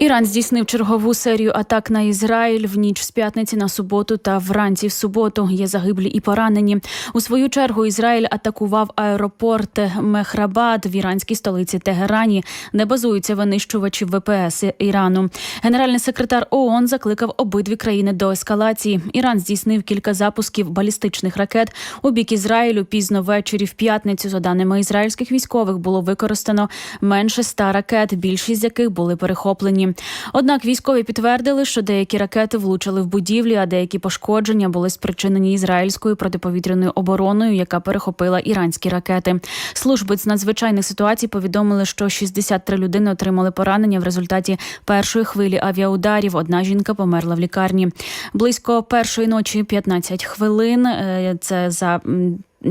Іран здійснив чергову серію атак на Ізраїль в ніч з п'ятниці на суботу та вранці в суботу. Є загиблі і поранені. У свою чергу Ізраїль атакував аеропорт Мехрабад в іранській столиці Тегерані, де базуються винищувачі ВПС Ірану. Генеральний секретар ООН закликав обидві країни до ескалації. Іран здійснив кілька запусків балістичних ракет у бік Ізраїлю пізно ввечері в п'ятницю. За даними ізраїльських військових, було використано менше ста ракет, більшість з яких були перехоплені. Однак військові підтвердили, що деякі ракети влучили в будівлі, а деякі пошкодження були спричинені ізраїльською протиповітряною обороною, яка перехопила іранські ракети. Служби з надзвичайних ситуацій повідомили, що 63 людини отримали поранення в результаті першої хвилі авіаударів. Одна жінка померла в лікарні. Близько першої ночі 15 хвилин. е, Це за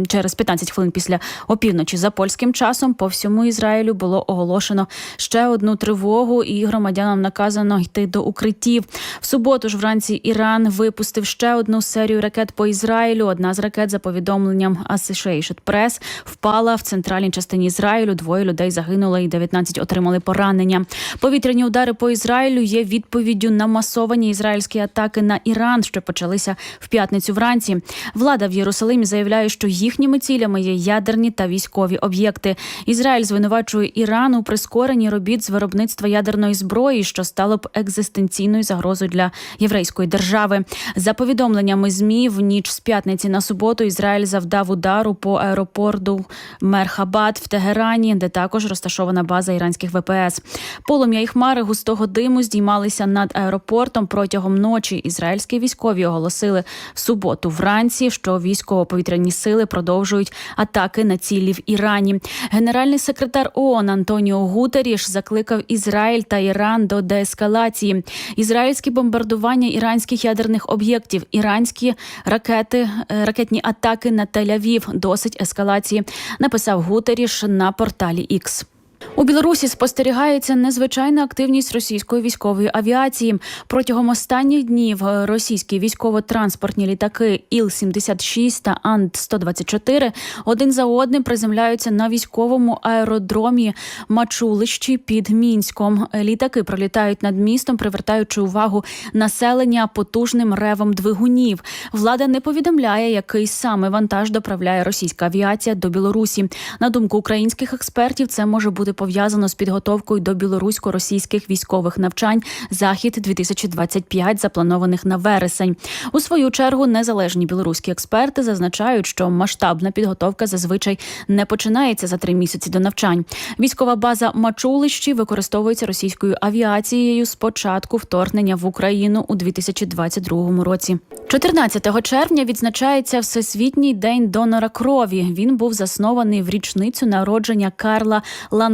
Через 15 хвилин після опівночі за польським часом по всьому Ізраїлю було оголошено ще одну тривогу, і громадянам наказано йти до укриттів. В суботу ж вранці Іран випустив ще одну серію ракет по Ізраїлю. Одна з ракет, за повідомленням Associated Press, впала в центральній частині Ізраїлю. Двоє людей загинули і 19 отримали поранення. Повітряні удари по Ізраїлю є відповіддю на масовані ізраїльські атаки на Іран, що почалися в п'ятницю вранці. Влада в Єрусалимі заявляє, що їхніми цілями є ядерні та військові об'єкти. Ізраїль звинувачує Іран у прискоренні робіт з виробництва ядерної зброї, що стало б екзистенційною загрозою для єврейської держави. За повідомленнями змі в ніч з п'ятниці на суботу Ізраїль завдав удару по аеропорту Мерхабад в Тегерані, де також розташована база іранських ВПС. Полум'я і хмари густого диму здіймалися над аеропортом протягом ночі. Ізраїльські військові оголосили в суботу вранці, що військово-повітряні сили продовжують атаки на цілі в Ірані. Генеральний секретар ООН Антоніо Гутеріш закликав Ізраїль та Іран до деескалації. Ізраїльські бомбардування іранських ядерних об'єктів, іранські ракети, е, ракетні атаки на Тель-Авів. Досить ескалації. Написав Гутеріш на порталі X. У Білорусі спостерігається незвичайна активність російської військової авіації. Протягом останніх днів російські військово-транспортні літаки Іл-76 та Ан-124 один за одним приземляються на військовому аеродромі Мачулищі під Мінськом. Літаки пролітають над містом, привертаючи увагу населення потужним ревом двигунів. Влада не повідомляє, який саме вантаж доправляє російська авіація до Білорусі. На думку українських експертів, це може бути пов'язано з підготовкою до білорусько-російських військових навчань Захід 2025 запланованих на вересень. У свою чергу незалежні білоруські експерти зазначають, що масштабна підготовка зазвичай не починається за три місяці до навчань. Військова база Мачулищі використовується російською авіацією з початку вторгнення в Україну у 2022 році. 14 червня відзначається Всесвітній день донора крові. Він був заснований в річницю народження Карла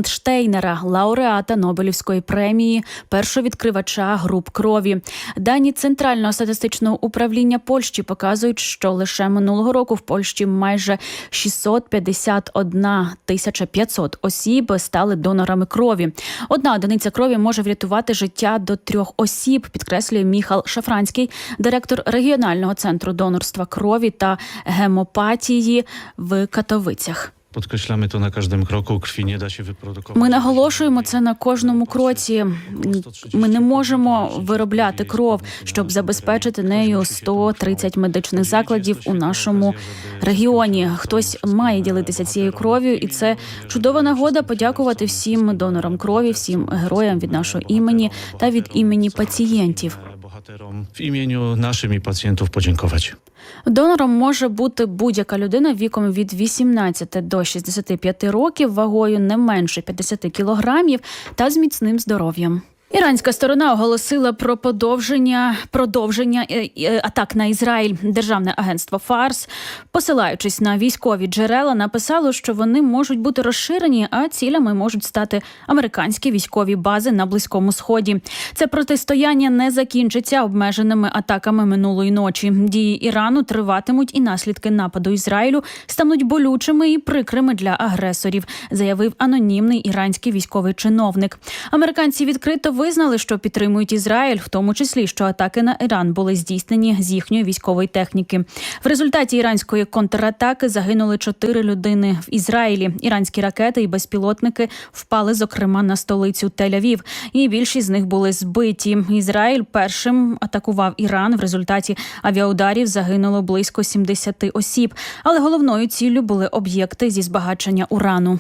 Ландштейнера, лауреата Нобелівської премії, першовідкривача груп крові. Дані Центрального статистичного управління Польщі показують, що лише минулого року в Польщі майже 651 тисяча 500 осіб стали донорами крові. Одна одиниця крові може врятувати життя до трьох осіб, підкреслює Міхал Шафранський, директор регіонального центру донорства крові та гемопатії в Катовицях. To na każdym kroku. Krwi nie da się wyprodukować. Ми наголошуємо це на кожному кроці. Ми не можемо виробляти кров, щоб забезпечити нею 130 медичних закладів у нашому регіоні. Хтось має ділитися цією кров'ю, і це чудова нагода подякувати всім донорам крові, всім героям від нашого імені та від імені пацієнтів. Bohaterom w imieniu naszym i pacjentów. Донором може бути будь-яка людина віком від 18 до 65 років, вагою не менше 50 кілограмів та з міцним здоров'ям. Іранська сторона оголосила про подовження продовження е, е, атак на Ізраїль. Державне агентство Фарс, посилаючись на військові джерела, написало, що вони можуть бути розширені, а цілями можуть стати американські військові бази на близькому сході. Це протистояння не закінчиться обмеженими атаками минулої ночі. Дії Ірану триватимуть, і наслідки нападу Ізраїлю стануть болючими і прикрими для агресорів, заявив анонімний іранський військовий чиновник. Американці відкрито визнали, що підтримують Ізраїль, в тому числі, що атаки на Іран були здійснені з їхньої військової техніки. В результаті іранської контратаки загинули чотири людини в Ізраїлі. Іранські ракети і безпілотники впали, зокрема, на столицю Тель-Авів. І більшість з них були збиті. Ізраїль першим атакував Іран. В результаті авіаударів загинуло близько 70 осіб. Але головною ціллю були об'єкти зі збагачення урану.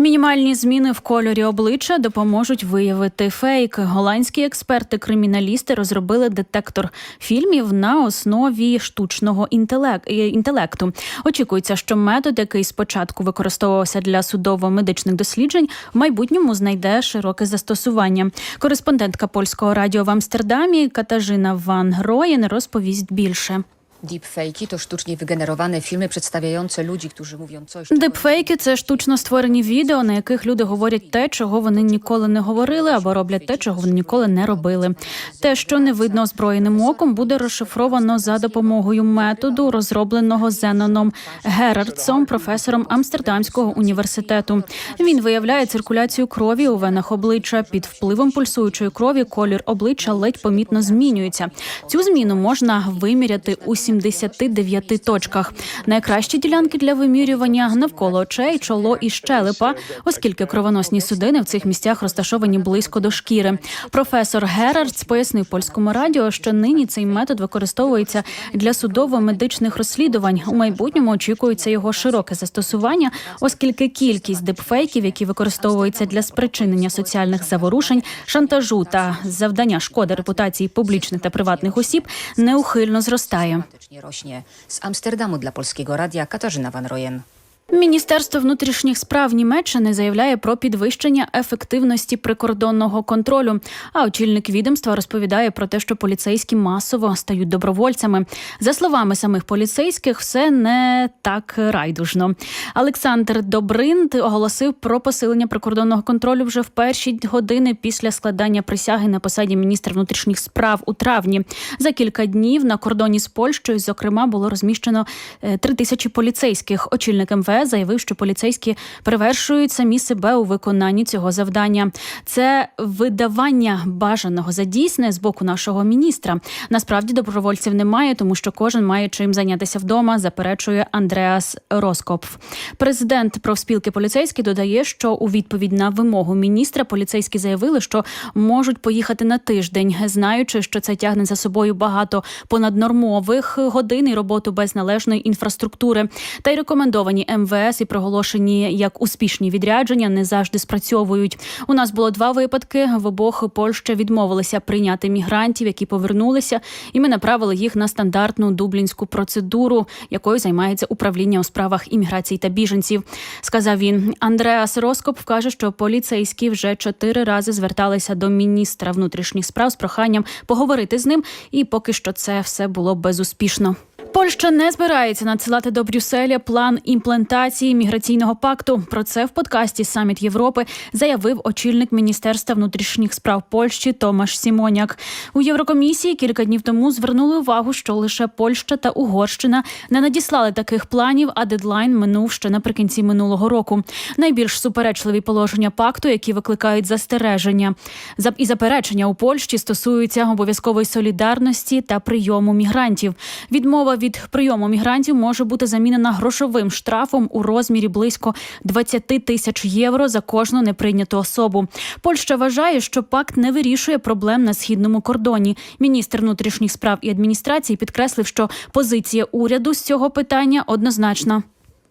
Мінімальні зміни в кольорі обличчя допоможуть виявити фейк. Голландські експерти-криміналісти розробили детектор фільмів на основі штучного е, інтелекту. Очікується, що метод, який спочатку використовувався для судово-медичних досліджень, в майбутньому знайде широке застосування. Кореспондентка польського радіо в Амстердамі Катажина Ван Гроєн розповість більше. Deepfake'i to sztucznie wygenerowane filmy przedstawiające ludzi, którzy mówią coś. czego Дипфейки це штучно створені відео, на яких люди говорять те, чого вони ніколи не говорили, або роблять те, чого вони ніколи не робили. Те, що не видно озброєним оком, буде розшифровано за допомогою методу, розробленого Зеноном Герардсом, професором Амстердамського університету. Він виявляє циркуляцію крові у венах обличчя. Під впливом пульсуючої крові колір обличчя ледь помітно змінюється. Цю зміну можна виміряти у 79 точках. Найкращі ділянки для вимірювання навколо очей, чоло і щелепа, оскільки кровоносні судини в цих місцях розташовані близько до шкіри. Професор Герардс пояснив польському радіо, що нині цей метод використовується для судово-медичних розслідувань. У майбутньому очікується його широке застосування, оскільки кількість дипфейків, які використовуються для спричинення соціальних заворушень, шантажу та завдання шкоди репутації публічних та приватних осіб, неухильно зростає. Faktycznie rośnie. Z Amsterdamu dla Polskiego Radia Katarzyna Van Royen. Міністерство внутрішніх справ Німеччини заявляє про підвищення ефективності прикордонного контролю. А очільник відомства розповідає про те, що поліцейські масово стають добровольцями. За словами самих поліцейських, все не так райдужно. Олександр Добринд оголосив про посилення прикордонного контролю вже в перші години після складання присяги на посаді міністра внутрішніх справ у травні. За кілька днів на кордоні з Польщею, зокрема, було розміщено е, три тисячі поліцейських. Очільник МВС заявив, що поліцейські перевершують самі себе у виконанні цього завдання. Це видавання бажаного за дійсне з боку нашого міністра. Насправді добровольців немає, тому що кожен має чим зайнятися вдома. Заперечує Андреас Роскопф. Президент профспілки поліцейських додає, що у відповідь на вимогу міністра поліцейські заявили, що можуть поїхати на тиждень, знаючи, що це тягне за собою багато понаднормових годин і роботу без належної інфраструктури. Та й рекомендовані МВС і проголошені як успішні відрядження не завжди спрацьовують. У нас було два випадки. В обох Польща відмовилася прийняти мігрантів, які повернулися, і ми направили їх на стандартну дублінську процедуру, якою займається управління у справах імміграції та біженців. Сказав він. Андреас Роскоп вкаже, що поліцейські вже чотири рази зверталися до міністра внутрішніх справ з проханням поговорити з ним, і поки що це все було безуспішно. Польща не збирається надсилати до Брюсселя план імплементації міграційного пакту. Про це в подкасті Саміт Європи заявив очільник міністерства внутрішніх справ Польщі Томаш Сімоняк. У Єврокомісії кілька днів тому звернули увагу, що лише Польща та Угорщина не надіслали таких планів, а дедлайн минув ще наприкінці минулого року. Найбільш суперечливі положення пакту, які викликають застереження За- і заперечення у Польщі стосуються обов'язкової солідарності та прийому мігрантів. Відмова від прийому мігрантів може бути замінена грошовим штрафом у розмірі близько 20 тисяч євро за кожну неприйняту особу. Польща вважає, що пакт не вирішує проблем на східному кордоні. Міністр внутрішніх справ і адміністрації підкреслив, що позиція уряду з цього питання однозначна.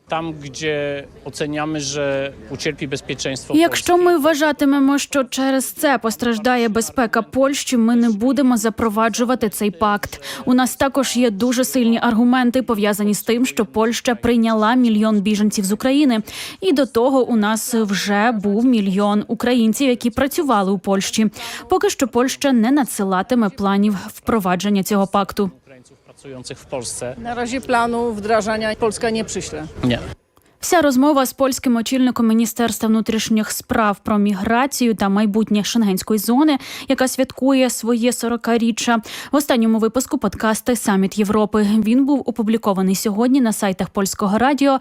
Tam, gdzie oceniamy, że ucierpi bezpieczeństwo Якщо ми вважатимемо, що через це постраждає безпека Польщі, ми не будемо запроваджувати цей пакт. У нас також є дуже сильні аргументи пов'язані з тим, що Польща прийняла мільйон біженців з України, і до того у нас вже був мільйон українців, які працювали у Польщі. Поки що Польща не надсилатиме планів впровадження цього пакту. Pracujących w Polsce. Na razie planu wdrażania Polska nie przyśle. Nie. Вся розмова з польським очільником міністерства внутрішніх справ про міграцію та майбутнє шенгенської зони, яка святкує своє 40-річчя. В останньому випуску подкасти Саміт Європи. Він був опублікований сьогодні на сайтах польського радіо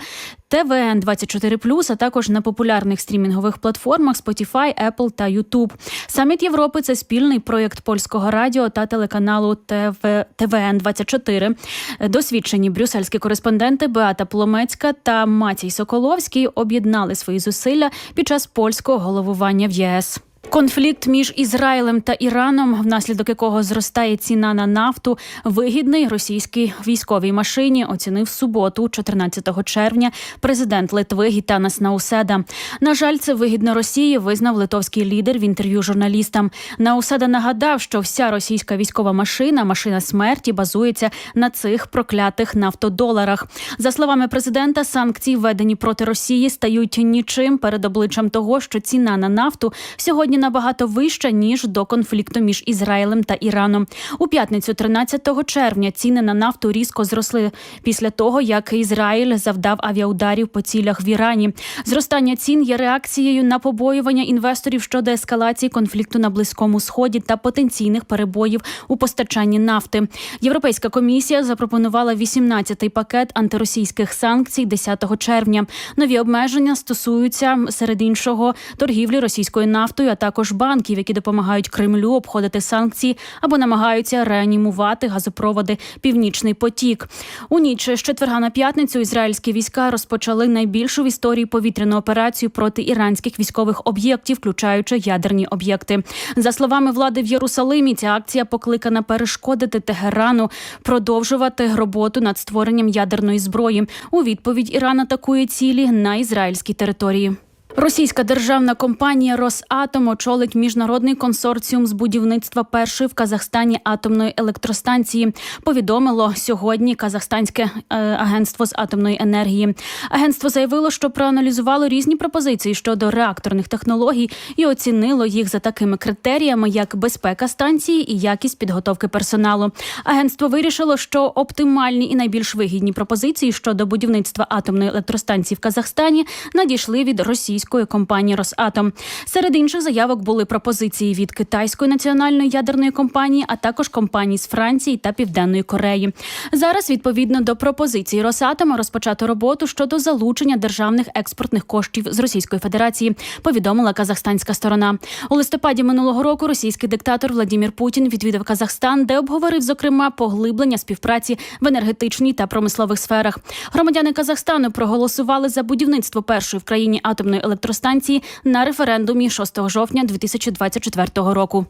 ТВН 24 а також на популярних стрімінгових платформах Spotify, Apple та YouTube. Саміт Європи це спільний проєкт польського радіо та телеканалу ТВ, ТВН 24 Досвідчені брюссельські кореспонденти Беата Пломецька та Матій Соколовський об'єднали свої зусилля під час польського головування в ЄС. Конфлікт між Ізраїлем та Іраном, внаслідок якого зростає ціна на нафту, вигідний російській військовій машині, оцінив суботу, 14 червня, президент Литви Гітанас Науседа. На жаль, це вигідно Росії, визнав литовський лідер в інтерв'ю журналістам. Науседа нагадав, що вся російська військова машина, машина смерті, базується на цих проклятих нафтодоларах. За словами президента, санкції, введені проти Росії, стають нічим перед обличчям того, що ціна на нафту сьогодні набагато вища ніж до конфлікту між Ізраїлем та Іраном. У п'ятницю, 13 червня, ціни на нафту різко зросли після того, як Ізраїль завдав авіаударів по цілях в Ірані. Зростання цін є реакцією на побоювання інвесторів щодо ескалації конфлікту на близькому сході та потенційних перебоїв у постачанні нафти. Європейська комісія запропонувала 18-й пакет антиросійських санкцій 10 червня. Нові обмеження стосуються серед іншого торгівлі російською нафтою, а також банків, які допомагають Кремлю обходити санкції або намагаються реанімувати газопроводи Північний потік. У ніч з четверга на п'ятницю ізраїльські війська розпочали найбільшу в історії повітряну операцію проти іранських військових об'єктів, включаючи ядерні об'єкти. За словами влади в Єрусалимі, ця акція покликана перешкодити Тегерану продовжувати роботу над створенням ядерної зброї. У відповідь Іран атакує цілі на ізраїльській території. Російська державна компанія Росатом очолить міжнародний консорціум з будівництва першої в Казахстані атомної електростанції. Повідомило сьогодні Казахстанське е, агентство з атомної енергії. Агентство заявило, що проаналізувало різні пропозиції щодо реакторних технологій і оцінило їх за такими критеріями, як безпека станції і якість підготовки персоналу. Агентство вирішило, що оптимальні і найбільш вигідні пропозиції щодо будівництва атомної електростанції в Казахстані надійшли від російської компанії Росатом. Серед інших заявок були пропозиції від китайської національної ядерної компанії, а також компаній з Франції та Південної Кореї. Зараз, відповідно до пропозиції Росатома, розпочато роботу щодо залучення державних експортних коштів з Російської Федерації. Повідомила казахстанська сторона. У листопаді минулого року російський диктатор Владімір Путін відвідав Казахстан, де обговорив зокрема поглиблення співпраці в енергетичній та промислових сферах. Громадяни Казахстану проголосували за будівництво першої в країні атомної електростанції на референдумі 6 жовтня 2024 року.